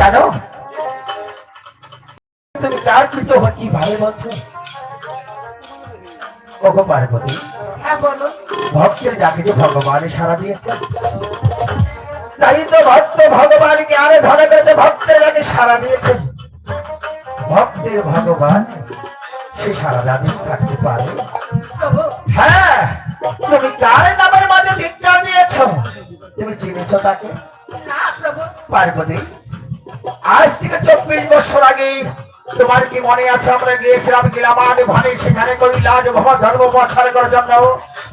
জানো তুমি কার কৃত কি ভাবে বলছো? ওগো পার্বতী। হ্যাঁ ভক্তের যে ভগবান সারা দিয়েছে। তাই তো ভক্ত ভগবানকে আরে ধরে করেছে ভক্তের যাকে সারা দিয়েছে। ভক্তের ভগবান সে সারা দিন থাকতে পারে। হ্যাঁ তুমি কার নামের মাঝে ভিক্ষা দিয়েছ? তুমি চিনেছ তাকে? পার্বতী আজ থেকে চব্বিশ বছর আগে তোমার কি মনে আছে? আমরা গিয়েছিলাম গিলামাদ ভানে সেখানে কৈলাস ভবন ধর্ম প্রচার করার জন্য।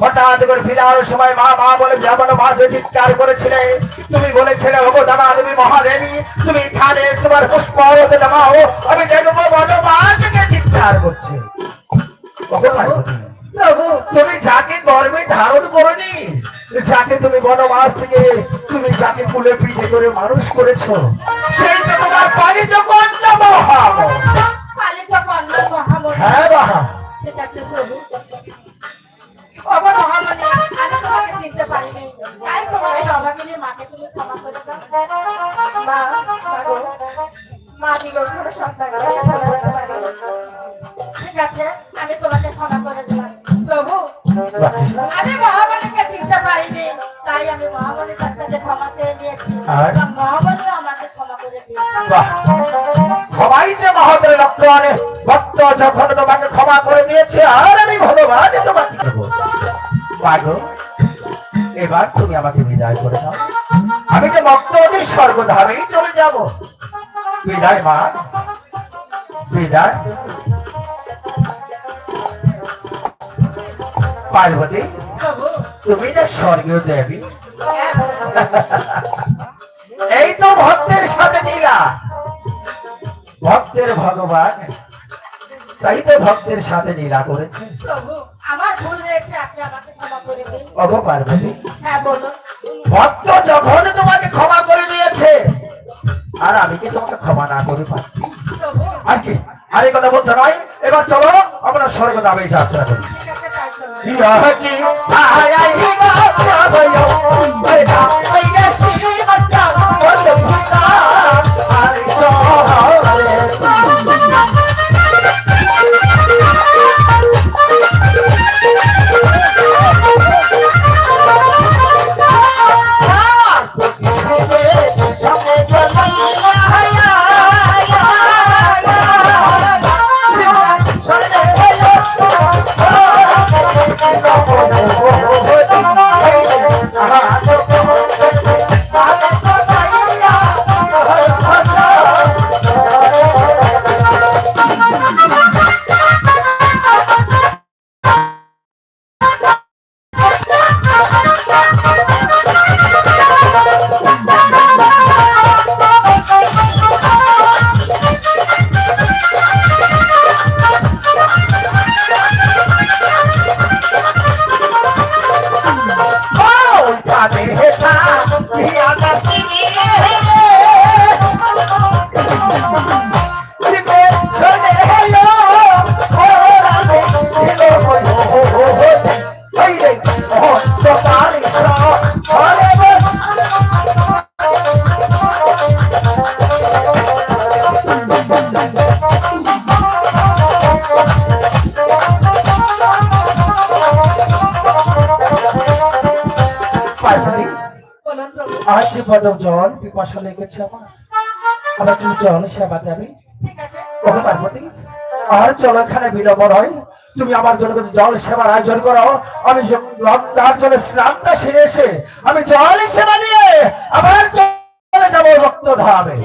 হঠাৎ করে ফিরার সময় মা মা বলে, যেমন মাঝে চিৎকার করেছিলে, তুমি বলেছিলে ভগো দাদা, তুমি মহাদেবী, তুমি এখানে তোমার পুষ্প জামাও আমি দেখব বলো মা থেকে চিৎকার করছে? তুমি যাকে গর্বে ধারণ করনি, যাকে তুমি বনবাস থেকে, তুমি যাকে কুলে পিঠে করে মানুষ করেছ, সেই তো তোমার পালিত কন্যা মহাম পালিত কন্যা মহামণি হ্যাঁ বাহা। ঠিক আছে প্রভু। অবর মহামণি? আমি দিয়েছে আর আমি ভগবান তোমাকে দেবো পাগো এবার তুমি আমাকে বিদায় করে দাও। আমি যে ভক্ত অতি স্বর্গধামেই চলে যাব। বিদায়, মা। বিদায়। পার্বতী, তুমি যে স্বর্গীয় দেবী। এই তো ভক্তের সাথে নীলা ভক্তের ভগবান। তাই তো ভক্তের সাথে নীলা করেছে। প্রভু আমার ভুল হয়েছে আপনি আমাকে ক্ষমা করে দিন। অগ পার্বতী হ্যাঁ বলুন। ভক্ত যখন তোমাকে ক্ষমা করে দিয়েছে আর আমি কি তোমাকে ক্ষমা না করে প্রভু। আর কি? আর এই কথা বলতে নয়। এবার চলো আমরা স্বর্গ দামে যাত্রা করি। আয় আজ বড় জল পিপাসা লেগেছে আমার আমার একটু জল সেবা দেবে আর চলো এখানে বিলম্ব নয়। তুমি আমার জন্য জল সেবার আয়োজন করো আমি তার জন্য স্নানটা সেরে এসে আমি জল সেবা নিয়ে আমার জন্য যাব রক্ত ধাবে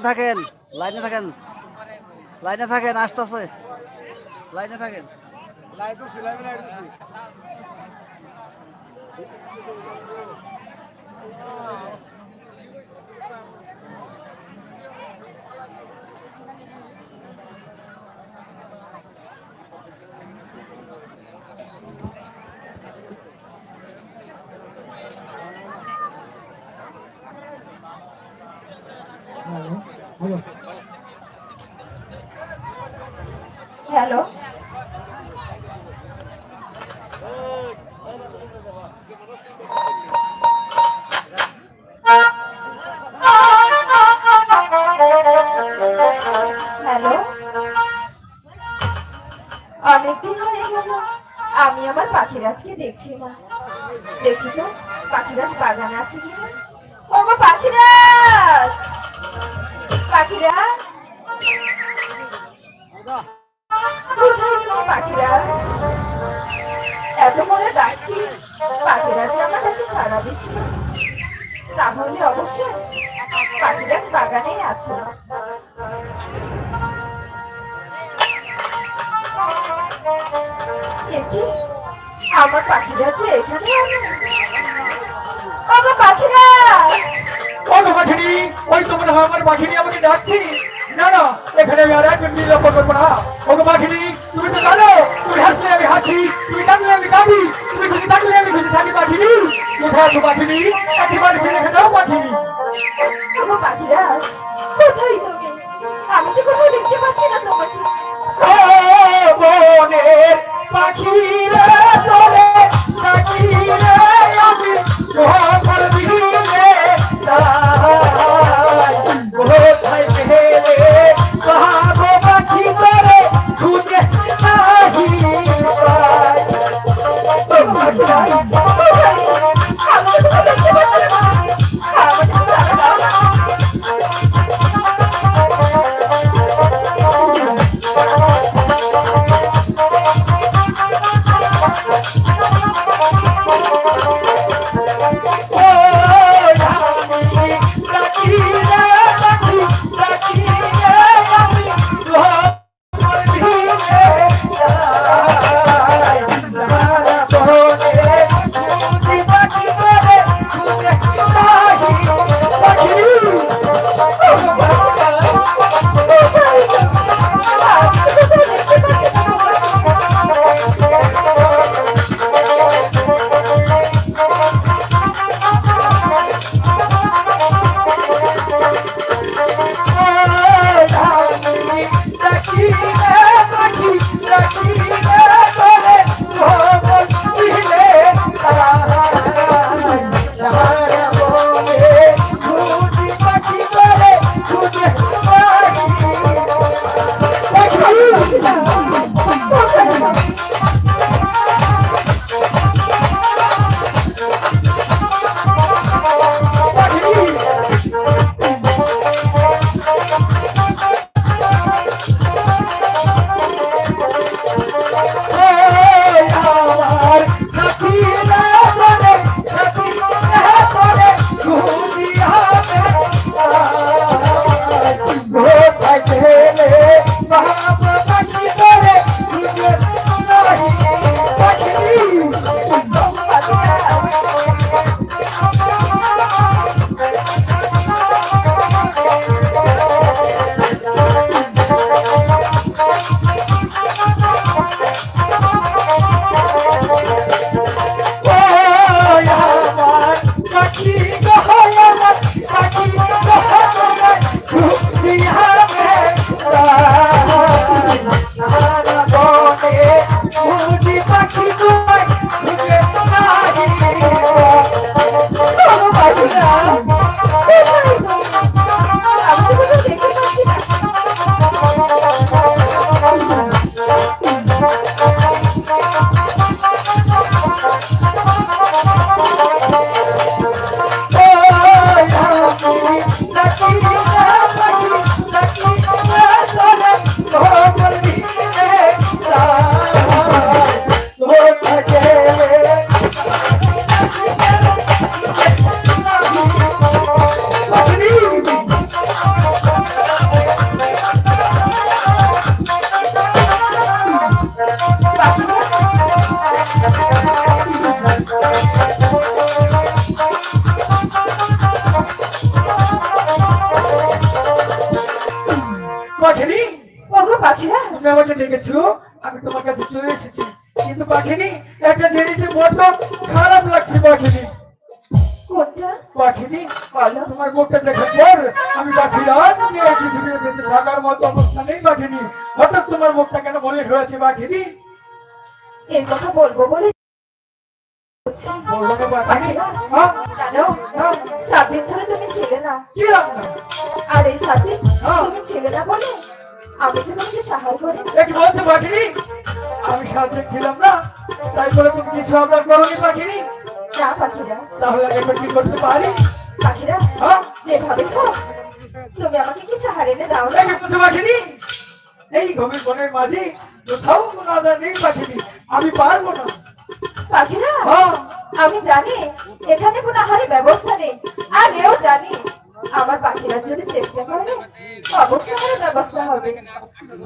লাইনে থাকেন লাইনে থাকেন লাইনে থাকেন আসতেছে। লাইনে থাকেন। Hello hello? অনেকদিন হয়ে গেল, আমি আমার পাখিরাজকে দেখছি না। দেখি তো, পাখিরাজ বাগানে আছে কিনা? আমার না। তাহলে অবশ্যই পাখিরাজ বাগানেই আছে। আমার পাখিরাজ যে এখানে বাবা পাখিরাজ ওগো পাখিনি, ওই তো মনে হয় আমার পাখিনি আমাকে ডাকছি। না না, এখানে আমি আর একজন মিল লক্ষ্য করব না। ওগো পাখিনি, তুমি তো জানো, তুমি হাসলে আমি হাসি, তুমি কাঁদলে আমি কাঁদি। তুমি খুশি থাকলে আমি খুশি থাকি পাখিনি কোথায় আছো পাখিনি একেবারে সে রেখে দাও পাখিনি বাবা পাখিরাজ কোথায় তুমি? আমি যে কোথাও দেখতে পাচ্ছি না তোমাকে। ও বনের পাখি তোরে ডাকি আমি তোমার দিলে তাই Right. পাখিনি এই কথা বলব বলে হ্যাঁ? হ্যাঁ? সাত দিন ধরে তুমি ছিলে না। আর এই হ্যাঁ। তুমি ছিলে না বলে আমি যে তোমাকে সাহায্য করি। বলছো পাখিনি আমি সাথে ছিলাম না তাই বলে তুমি কিছু আদার করোনি পাখিনি না পাখিরা তাহলে আমি কি করতে পারি? পাখিরা হ্যাঁ? যেভাবে হোক তুমি আমাকে কিছু হারিয়ে দাও না। দেখে পাখিনি এই গভীর বনের মাঝে কোথাও কোনো আদার নেই পাখিনি আমি পারব না। পাখিরা? হ্যাঁ। আমি জানি এখানে কোনো আহারের ব্যবস্থা নেই। আর এও জানি আমার পাখিরা যদি চেষ্টা করে অবশ্যই আহারের ব্যবস্থা হবে।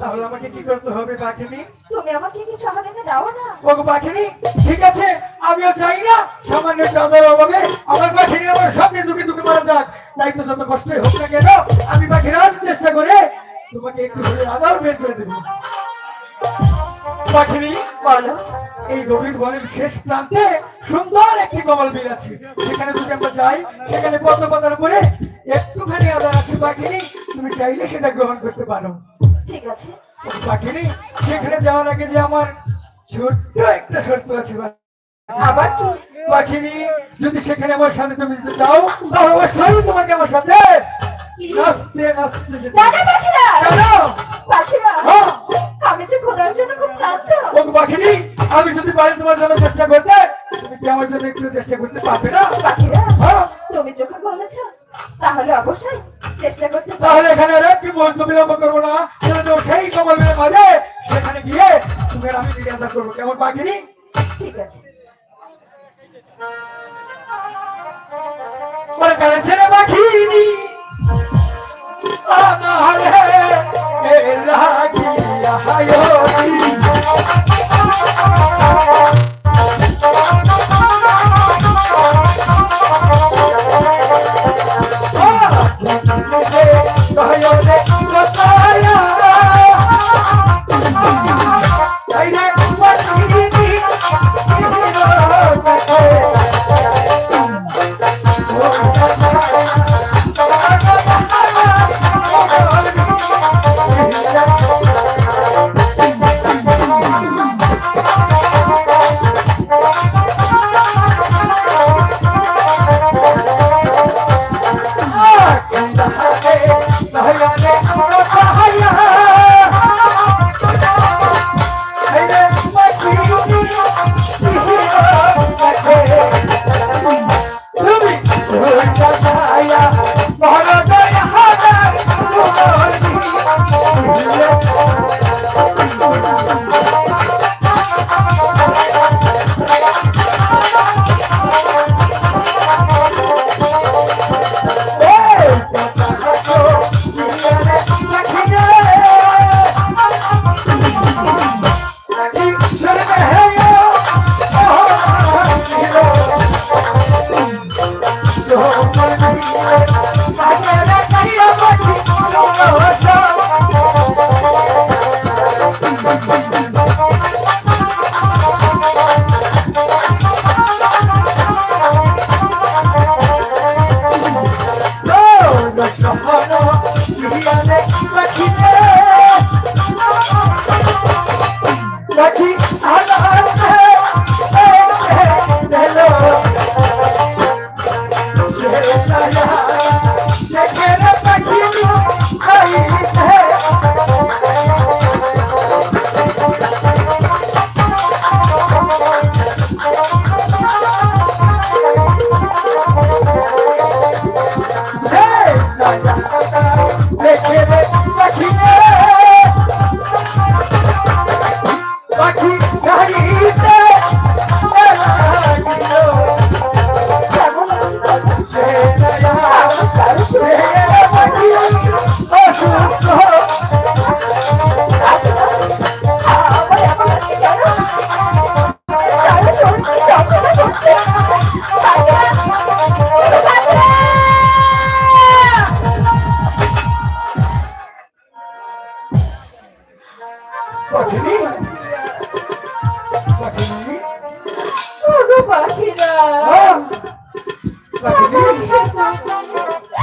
তাহলে আমাকে কি করতে হবে পাখিনি তুমি আমাকে কিছু আহার এনে দাও না। ওগো পাখিনি ঠিক আছে আমিও চাই না সামান্য চাঁদার অভাবে আমার পাখিনি আমার সামনে দুকে দুকে মারা যাক। তাই তো যত কষ্টই হোক না কেন আমি পাখির চেষ্টা করে তোমাকে একটু আদার বের করে দেবো। পাখিনি বলো এই গভীর বনের শেষ প্রান্তে সুন্দর একটি কমল বিল আছে। সেখানে যদি আমরা যাই সেখানে পদ্ম পাতার উপরে একটুখানি আদার আছে পাখিনি। তুমি চাইলে সেটা গ্রহণ করতে পারো। ঠিক আছে। পাখিনি সেখানে যাওয়ার আগে যে আমার ছোট্ট একটা শর্ত আছে আবার পাখিনি যদি সেখানে আমার সাথে তুমি যেতে চাও তাহলে অবশ্যই তোমাকে আমার সাথে? নাচতে নাচতে দাদা পাখিরা? পাখিরা। আমি যে খোদার জন্য খুব ক্লান্ত। ও পাখিনি আমি যদি পারি তোমার জন্য চেষ্টা করতে তুমি কি আমার জন্য একটু চেষ্টা করতে পারবে না? পাখিরা। তুমি যখন বলেছ তাহলে অবশ্যই চেষ্টা করতে তাহলে এখানে আর কি বলতে বিলম্ব করব না যাও সেই কমল বিলের মাঝে সেখানে গিয়ে তুমি আমি জিজ্ঞাসা করব। কেমন পাখিনি? ঠিক আছে। মনে করেছে রে পাখিনি। লাগিয়া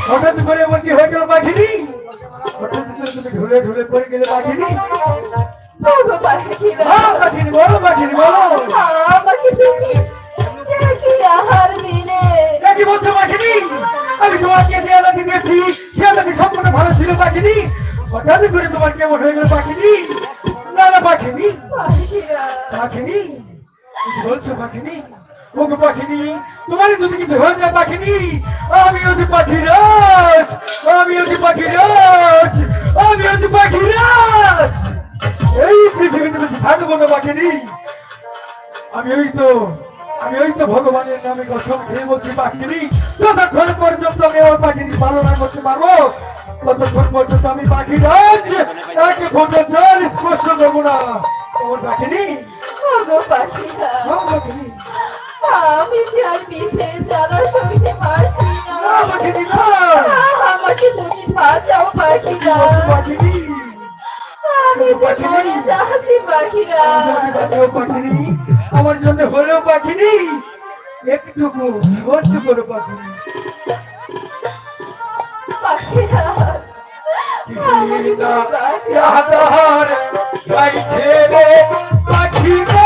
হঠাৎ করে এমন কি হয়ে গেল পাখিনি হঠাৎ করে তুমি ঢুলে ঢুলে পড়ে গেলে পাখিনি পাখিনি হ্যাঁ, বলো পাখিনি বলো। আমাকে কি বলছো পাখিনি আমি তোমাকে শিয়ালাকে দিয়েছি শিয়ালাকে সম্পূর্ণ ভালো ছিল পাখিনি হঠাৎ করে তোমার কেমন হয়ে গেল পাখিনি না না পাখিনি পাখিনি বলছো পাখিনি ওগো পাখিনি। তোমার যদি কিছু হয়ে যায় পাখিনি। আমি হচ্ছি পাখিরাজ। আমি হচ্ছি পাখিরাজ। আমি হচ্ছি পাখিরাজ। এই পৃথিবীতে বেশি থাকব না পাখিনি। আমি ওই তো আমি ওই তো ভগবানের নামে কসম খেয়ে বলছি পাখিনি। যতক্ষণ পর্যন্ত আমি আমার পাখিনি পালন করতে পারব ততক্ষণ পর্যন্ত আমি পাখিরাজ। তাকে ফোটো জল স্পর্শ দেবো না। আমার পাখিনি? ওগো আমার জন্য হলেও পাখিনি একটুকু সহ্য করো পাখিনি পাখিরা আমাকে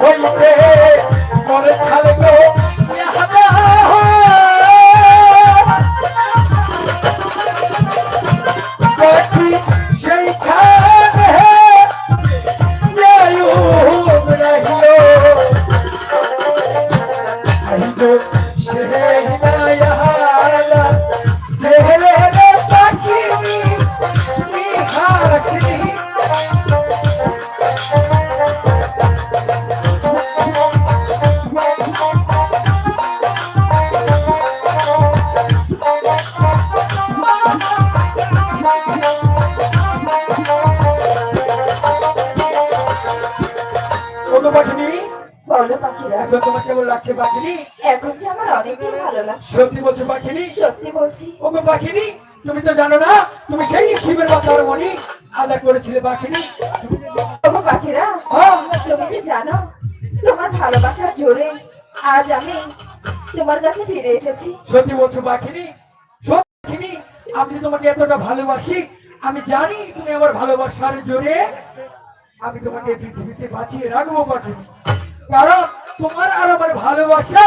হইতে মরে ছালে জানো না? তুমি সেই শিবের মাথার মনি আদার করেছিলে ওগো পাখিরা হ্যাঁ। তুমি কি জানো? তোমার ভালোবাসার জোরে আজ আমি তোমার কাছে ফিরে এসেছি। সত্যি বলছো পাখিনি? সত্যি আমি তোমাকে এতটা ভালোবাসি আমি জানি তুমি আমার ভালোবাসার জোরে আমি তোমাকে পৃথিবীতে বাঁচিয়ে রাখব পাখিনি। কারণ তোমার আর আমার ভালোবাসা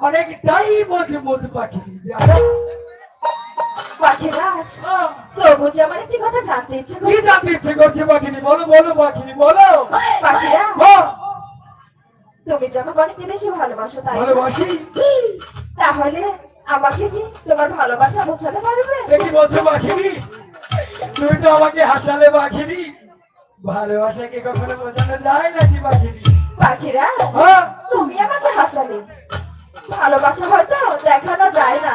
অনেকটাই মজবুত পাখিনি জানো? পাখিরা হ্যাঁ। তবু যে আমার একটি কথা জানতে ইচ্ছে কি করছে। জানতে ইচ্ছে করছে পাখিনি বলো বলো পাখিনি বলো। পাখিরা হ্যাঁ, তুমি যে আমাকে অনেক বেশি ভালোবাসো তাই? ভালোবাসি? তাহলে আমাকে কি তোমার ভালোবাসা বোঝাতে পারবে? দেখি বলছো পাখিনি তুমি তো আমাকে হাসালে পাখিনি ভালোবাসাকে কখনো বোঝানো যায় নাকি পাখিনি পাখিরা হ্যাঁ। তুমি আমাকে হাসালে। ভালোবাসা হয়তো দেখানো যায় না।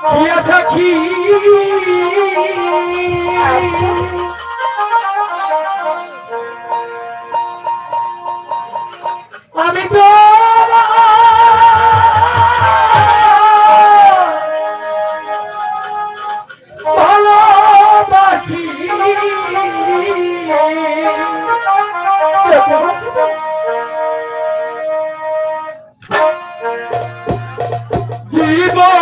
প্রিয়া সখী। আমি তো ভালোবাসি। জীবন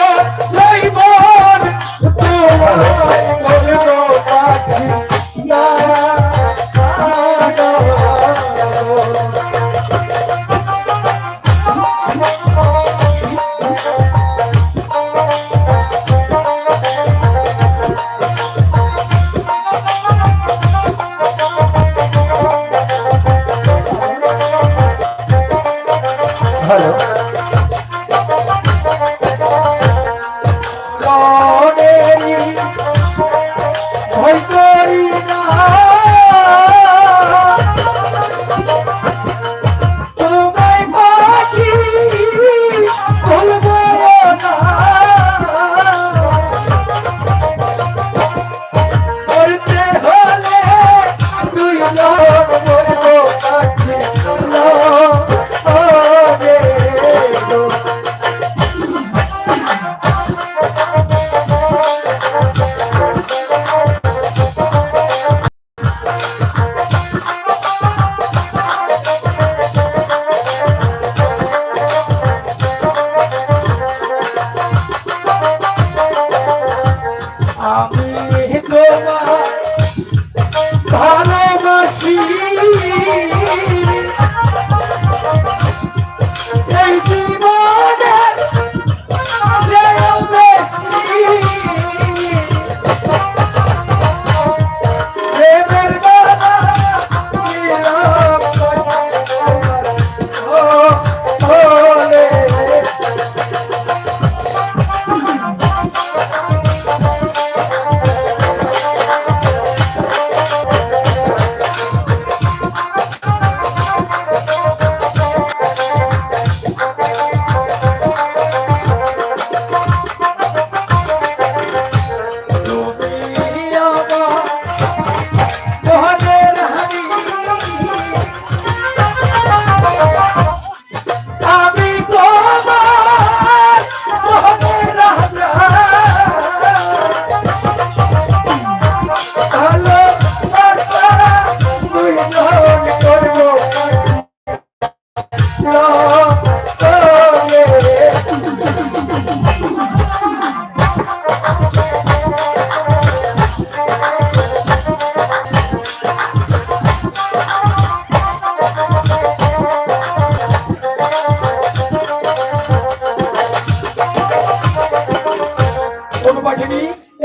পাঠিনি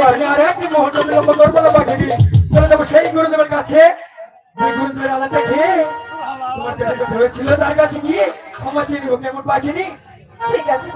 আমি আর একটি মহাজন করতলা পাঠিনি চলে যাব সেই গুরুদেবের কাছে যে গুরুদেবের আলাদা খেয়ে তোমার পেটে ধরেছিল তার কাছে গিয়ে ক্ষমা চেয়ে নিব কেমন ঠিক আছে